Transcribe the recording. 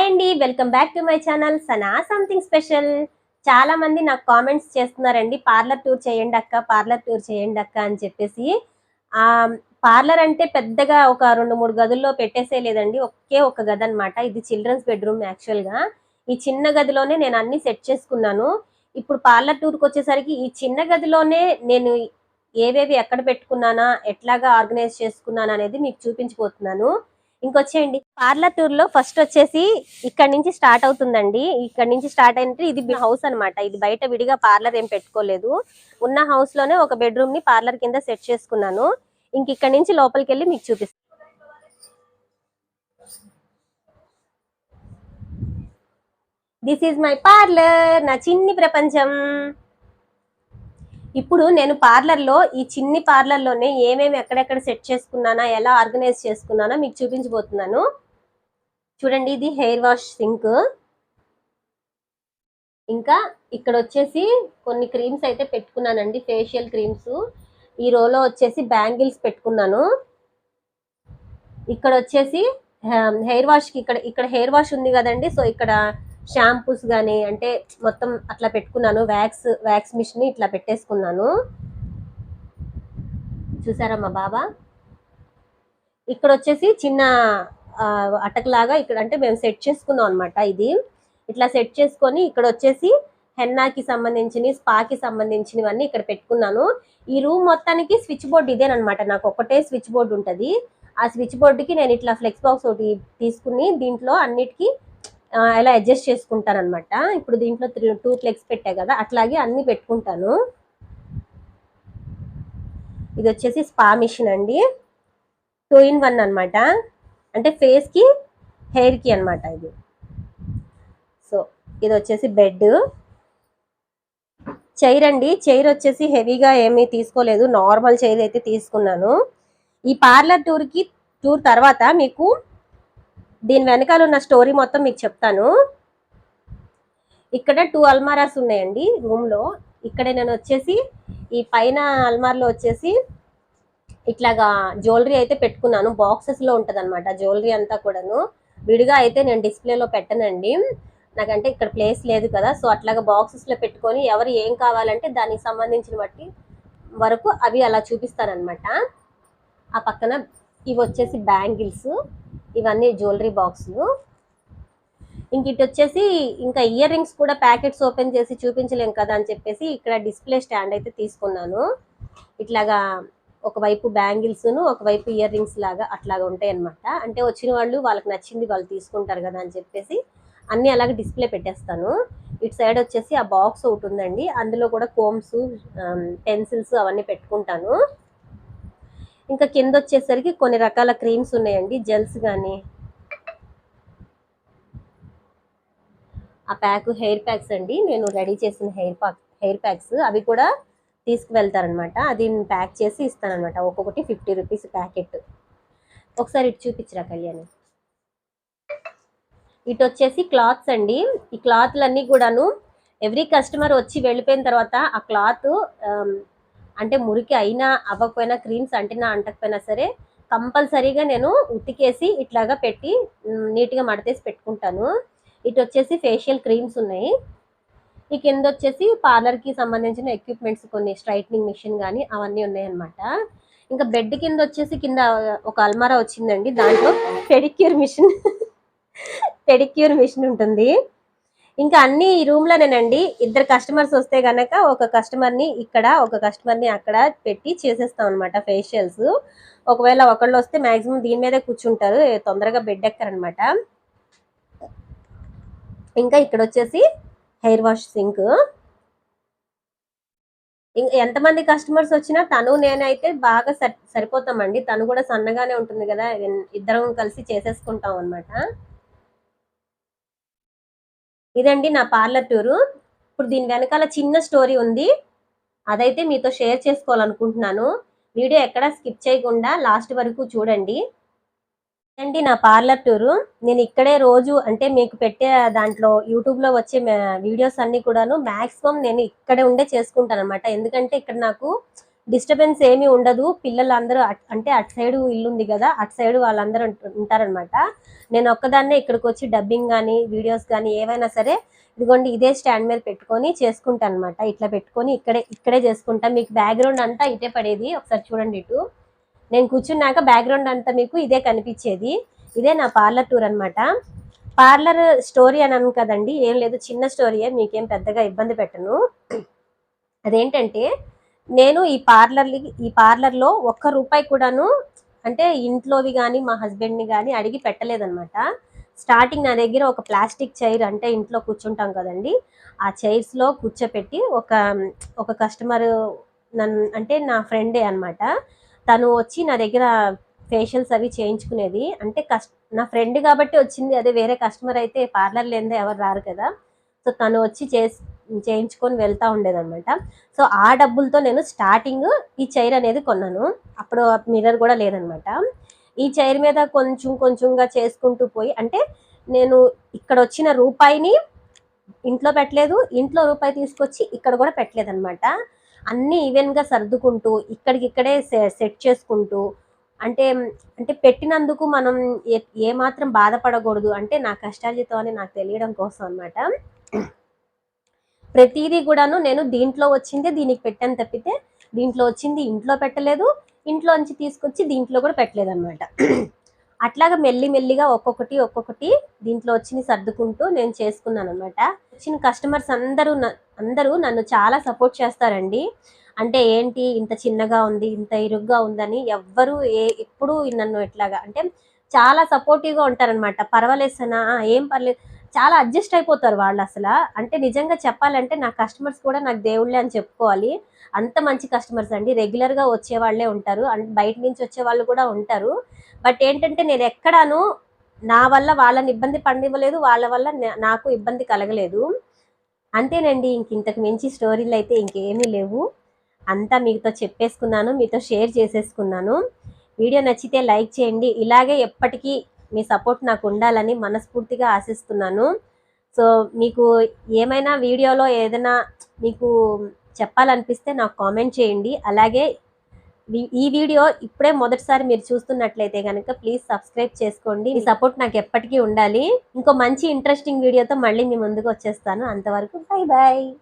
Hi అండి welcome back to my channel Sana something special. చాలా మంది నాకు కామెంట్స్ చేస్తున్నారండి పార్లర్ టూర్ చేయండి అక్క పార్లర్ టూర్ చేయండి అక్క అని చెప్పేసి. ఆ పార్లర్ అంటే పెద్దగా ఒక రెండు మూడు గదుల్లో పెట్టేసే లేదండి ఒకే ఒక గది అన్నమాట. ఇది చిల్డ్రన్స్ బెడ్రూమ్ యాక్చువల్గా. ఈ చిన్న గదిలోనే నేను అన్ని సెట్ చేసుకున్నాను. ఇప్పుడు పార్లర్ టూర్కి వచ్చేసరికి ఈ చిన్న గదిలోనే నేను ఏవేవి ఎక్కడ పెట్టుకున్నానా ఎట్లాగా ఆర్గనైజ్ చేసుకున్నాను అనేది మీకు చూపించిపోతున్నాను ఇంకొచ్చేయండి. పార్లర్ టూర్లో ఫస్ట్ వచ్చేసి ఇక్కడ నుంచి స్టార్ట్ అవుతుందండి. ఇక్కడ నుంచి స్టార్ట్ అయినట్టు ఇది హౌస్ అన్నమాట. ఇది బయట విడిగా పార్లర్ ఏం పెట్టుకోలేదు. ఉన్న హౌస్లోనే ఒక బెడ్రూమ్ని పార్లర్ కింద సెట్ చేసుకున్నాను. ఇంక ఇక్కడ నుంచి లోపలికి వెళ్ళి మీకు చూపిస్తాను దిస్ ఈజ్ మై పార్లర్ నా చిన్ని ప్రపంచం. ఇప్పుడు నేను పార్లర్లో ఈ చిన్ని పార్లర్లోనే ఏమేమి ఎక్కడెక్కడ సెట్ చేసుకున్నానా ఎలా ఆర్గనైజ్ చేసుకున్నానో మీకు చూపించబోతున్నాను. చూడండి ఇది హెయిర్ వాష్ సింక్. ఇంకా ఇక్కడ వచ్చేసి కొన్ని క్రీమ్స్ అయితే పెట్టుకున్నానండి ఫేషియల్ క్రీమ్స్. ఈ రోలో వచ్చేసి బ్యాంగిల్స్ పెట్టుకున్నాను. ఇక్కడ వచ్చేసి హెయిర్ వాష్కి ఇక్కడ ఇక్కడ హెయిర్ వాష్ ఉంది కదండి సో ఇక్కడ షాంపూస్ కానీ అంటే మొత్తం అట్లా పెట్టుకున్నాను. వ్యాక్స్ వ్యాక్స్ మిషన్ ఇట్లా పెట్టేసుకున్నాను. చూసారా మా బాబా? ఇక్కడ వచ్చేసి చిన్న అటకలాగా ఇక్కడ అంటే మేము సెట్ చేసుకున్నాం అనమాట ఇది. ఇట్లా సెట్ చేసుకొని ఇక్కడ వచ్చేసి హెన్నాకి సంబంధించిన స్పాకి సంబంధించినవన్నీ ఇక్కడ పెట్టుకున్నాను. ఈ రూమ్ మొత్తానికి స్విచ్ బోర్డ్ ఇదేనమాట నాకు ఒకటే స్విచ్ బోర్డు ఉంటుంది. ఆ స్విచ్ బోర్డుకి నేను ఇట్లా ఫ్లెక్స్ బాక్స్ ఒకటి తీసుకుని దీంట్లో అన్నిటికీ ఎలా అడ్జస్ట్ చేసుకుంటాను అనమాట ఇప్పుడు దీంట్లో త్రీ టూ ప్లెగ్స్ పెట్టా కదా అట్లాగే అన్ని పెట్టుకుంటాను. ఇది వచ్చేసి స్పా మిషన్ అండి. టూ ఇన్ వన్ అనమాట అంటే ఫేస్కి హెయిర్కి అన్నమాట ఇది. సో ఇది వచ్చేసి బెడ్ చైర్ అండి. చైర్ వచ్చేసి హెవీగా ఏమీ తీసుకోలేదు. నార్మల్ చైర్ అయితే తీసుకున్నాను. ఈ పార్లర్ టూర్కి టూర్ తర్వాత మీకు దీని వెనకాల ఉన్న స్టోరీ మొత్తం మీకు చెప్తాను. ఇక్కడ టూ అల్మారాస్ ఉన్నాయండి రూమ్లో ఇక్కడ నేను వచ్చేసి ఈ పైన అల్మార్లో వచ్చేసి ఇట్లాగా జ్యువెలరీ అయితే పెట్టుకున్నాను. బాక్సెస్లో ఉంటుంది అనమాట జ్యువెలరీ అంతా కూడాను. విడిగా అయితే నేను డిస్ప్లేలో పెట్టనండి. నాకంటే ఇక్కడ ప్లేస్ లేదు కదా సో అట్లాగా బాక్సెస్లో పెట్టుకొని ఎవరు ఏం కావాలంటే దానికి సంబంధించిన బట్టి వరకు అవి అలా చూపిస్తారనమాట ఆ పక్కన ఇవి వచ్చేసి బ్యాంగిల్స్. ఇవన్నీ జ్యువెలరీ బాక్సులు ఇంక ఇటు వచ్చేసి ఇంకా ఇయర్ రింగ్స్ కూడా ప్యాకెట్స్ ఓపెన్ చేసి చూపించలేం కదా అని చెప్పేసి ఇక్కడ డిస్ప్లే స్టాండ్ అయితే తీసుకున్నాను. ఇట్లాగా ఒకవైపు బ్యాంగిల్స్ను ఒకవైపు ఇయర్ రింగ్స్ లాగా అట్లాగా ఉంటాయి అనమాట అంటే వచ్చిన వాళ్ళు వాళ్ళకి నచ్చింది వాళ్ళు తీసుకుంటారు కదా అని చెప్పేసి అన్నీ అలాగే డిస్ప్లే పెట్టేస్తాను. ఇటు సైడ్ వచ్చేసి ఆ బాక్స్ ఒకటి ఉందండి. అందులో కూడా కోమ్స్ పెన్సిల్స్ um, అవన్నీ పెట్టుకుంటాను. ఇంకా కింద వచ్చేసరికి కొన్ని రకాల క్రీమ్స్ ఉన్నాయండి జెల్స్ కానీ ఆ ప్యాక్ హెయిర్ ప్యాక్స్ అండి. నేను రెడీ చేసిన హెయిర్ ప్యాక్ హెయిర్ ప్యాక్స్. అవి కూడా తీసుకువెళ్తారనమాట. అది ప్యాక్ చేసి ఇస్తానమాట ఒక్కొక్కటి ఫిఫ్టీ రూపీస్ ప్యాకెట్. ఒకసారి ఇటు చూపించరా కళ్యాణి? ఇటు వచ్చేసి క్లాత్స్ అండి. ఈ క్లాత్లన్నీ కూడాను ఎవ్రీ కస్టమర్ వచ్చి వెళ్ళిపోయిన తర్వాత ఆ క్లాత్ అంటే మురికి అయినా అవ్వకపోయినా క్రీమ్స్ అంటినా అంటకపోయినా సరే కంపల్సరీగా నేను ఉతికేసి ఇట్లాగా పెట్టి నీట్గా మడతేసి పెట్టుకుంటాను. ఇటు వచ్చేసి ఫేషియల్ క్రీమ్స్ ఉన్నాయి. ఈ కింద వచ్చేసి పార్లర్కి సంబంధించిన ఎక్విప్మెంట్స్ కొన్ని స్ట్రైట్నింగ్ మిషన్ కానీ అవన్నీ ఉన్నాయన్నమాట. ఇంకా బెడ్ కింద వచ్చేసి కింద ఒక అల్మారా వచ్చిందండి. దాంట్లో పెడిక్యూర్ మిషన్ పెడిక్యూర్ మిషన్ ఉంటుంది. ఇంకా అన్ని ఈ రూమ్ లోనేనండి ఇద్దరు కస్టమర్స్ వస్తే గనక ఒక కస్టమర్ని ఇక్కడ ఒక కస్టమర్ని అక్కడ పెట్టి చేసేస్తాం అనమాట ఫేషియల్స్ ఒకవేళ ఒకళ్ళు వస్తే మాక్సిమం దీని మీదే కూర్చుంటారు. తొందరగా బెడ్ ఎక్కరనమాట ఇంకా ఇక్కడ వచ్చేసి హెయిర్ వాష్ సింక్ ఎంతమంది కస్టమర్స్ వచ్చినా తను నేనైతే బాగా సరి సరిపోతామండి. తను కూడా సన్నగానే ఉంటుంది కదా. ఇద్దరం కలిసి చేసేసుకుంటాం అన్నమాట ఇదండి నా పార్లర్ టూరు. ఇప్పుడు దీని వెనకాల చిన్న స్టోరీ ఉంది. అదైతే మీతో షేర్ చేసుకోవాలనుకుంటున్నాను. వీడియో ఎక్కడ స్కిప్ చేయకుండా లాస్ట్ వరకు చూడండి. అండి నా పార్లర్ టూరు. నేను ఇక్కడే రోజు అంటే మీకు పెట్టే దాంట్లో యూట్యూబ్లో వచ్చే వీడియోస్ అన్ని కూడాను మ్యాక్సిమం నేను ఇక్కడే ఉండే చేసుకుంటాను అనమాట ఎందుకంటే ఇక్కడ నాకు డిస్టర్బెన్స్ ఏమీ ఉండదు. పిల్లలందరూ అట్- అంటే అటు సైడ్ ఇల్లు ఉంది కదా అటు సైడ్ వాళ్ళందరూ ఉంటారనమాట నేను ఒక్కదాన్నే ఇక్కడికి వచ్చి డబ్బింగ్ కానీ వీడియోస్ కానీ ఏవైనా సరే ఇదిగోండి ఇదే స్టాండ్ మీద పెట్టుకొని చేసుకుంటాను అనమాట ఇట్లా పెట్టుకొని ఇక్కడే ఇక్కడే చేసుకుంటా. మీకు బ్యాక్గ్రౌండ్ అంతా ఇటే పడేది. ఒకసారి చూడండి ఇటు. నేను కూర్చున్నాక బ్యాక్గ్రౌండ్ అంతా మీకు ఇదే కనిపించేది. ఇదే నా పార్లర్ టూర్ అన్నమాట. పార్లర్ స్టోరీ అని కదండి. ఏం లేదు చిన్న స్టోరీయే మీకేం పెద్దగా ఇబ్బంది పెట్టను. అదేంటంటే నేను ఈ పార్లర్ ఈ పార్లర్లో ఒక్క రూపాయి కూడాను అంటే ఇంట్లోవి కానీ మా హస్బెండ్ని కానీ అడిగి పెట్టలేదనమాట స్టార్టింగ్ నా దగ్గర ఒక ప్లాస్టిక్ చైర్ అంటే ఇంట్లో కూర్చుంటాం కదండి ఆ చైర్స్లో కూర్చోపెట్టి ఒక ఒక కస్టమర్ నన్ను అంటే నా ఫ్రెండే అనమాట తను వచ్చి నా దగ్గర ఫేషియల్స్ అవి చేయించుకునేది. అంటే కస్ నా ఫ్రెండ్ కాబట్టి వచ్చింది అదే వేరే కస్టమర్ అయితే పార్లర్ లేదే ఎవరు రారు కదా. సో తను వచ్చి చేసి చేయించుకొని వెళ్తూ ఉండేదన్నమాట. సో ఆ డబ్బులతో నేను స్టార్టింగ్ ఈ చైర్ అనేది కొన్నాను. అప్పుడు మిర్రర్ కూడా లేదనమాట ఈ చైర్ మీద కొంచెం కొంచెంగా చేసుకుంటూ పోయి అంటే నేను ఇక్కడ వచ్చిన రూపాయిని ఇంట్లో పెట్టలేదు ఇంట్లో రూపాయి తీసుకొచ్చి ఇక్కడ కూడా పెట్టలేదు అనమాట అన్ని ఈవెన్ సర్దుకుంటూ ఇక్కడికిక్కడే సెట్ చేసుకుంటూ అంటే అంటే పెట్టినందుకు మనం ఏ- ఏమాత్రం బాధపడకూడదు అంటే నా కష్టార్జితం అని నాకు తెలియడం కోసం అన్నమాట. ప్రతిదీ కూడాను నేను దీంట్లో వచ్చిందే దీనికి పెట్టాను తప్పితే దీంట్లో వచ్చింది ఇంట్లో పెట్టలేదు ఇంట్లో నుంచి తీసుకొచ్చి దీంట్లో కూడా పెట్టలేదు అనమాట అట్లాగా మెల్లి మెల్లిగా ఒక్కొక్కటి ఒక్కొక్కటి దీంట్లో వచ్చింది సర్దుకుంటూ నేను చేసుకున్నాను అనమాట వచ్చిన కస్టమర్స్ అందరూ అందరూ నన్ను చాలా సపోర్ట్ చేస్తారండి. అంటే ఏంటి ఇంత చిన్నగా ఉంది ఇంత ఇరుగ్గా ఉందని ఎవ్వరు ఏ ఎప్పుడు నన్ను ఇట్లాగా అంటే చాలా సపోర్టివ్గా ఉంటారనమాట పర్వాలేదు సనా ఏం పర్లేదు. చాలా అడ్జస్ట్ అయిపోతారు వాళ్ళు అసలు. అంటే నిజంగా చెప్పాలంటే నా కస్టమర్స్ కూడా నాకు దేవుళ్ళే అని చెప్పుకోవాలి. అంత మంచి కస్టమర్స్ అండి. రెగ్యులర్గా వచ్చేవాళ్ళే వచ్చే వాళ్ళే ఉంటారు. అండ్ బయట నుంచి వచ్చే వాళ్ళు కూడా ఉంటారు. బట్ ఏంటంటే నేను ఎక్కడాను నా వల్ల వాళ్ళని ఇబ్బంది పడివ్వలేదు వాళ్ళ వల్ల నాకు ఇబ్బంది కలగలేదు. అంతేనండి. ఇంక ఇంతకు మించి స్టోరీలు అయితే ఇంకేమీ లేవు. అంతా మీతో చెప్పేసుకున్నాను. మీతో షేర్ చేసేసుకున్నాను. వీడియో నచ్చితే లైక్ చేయండి. ఇలాగే ఎప్పటికీ మీ సపోర్ట్ నాకు ఉండాలని మనస్ఫూర్తిగా ఆశిస్తున్నాను. సో మీకు ఏమైనా వీడియోలో ఏదైనా మీకు చెప్పాలనిపిస్తే నాకు కామెంట్ చేయండి. అలాగే ఈ- వీడియో ఇప్పుడే మొదటిసారి మీరు చూస్తున్నట్లయితే కనుక ప్లీజ్ సబ్స్క్రైబ్ చేసుకోండి. మీ సపోర్ట్ నాకు ఎప్పటికీ ఉండాలి. ఇంకో మంచి ఇంట్రెస్టింగ్ వీడియోతో మళ్ళీ మీ ముందుకు వచ్చేస్తాను. అంతవరకు బై బాయ్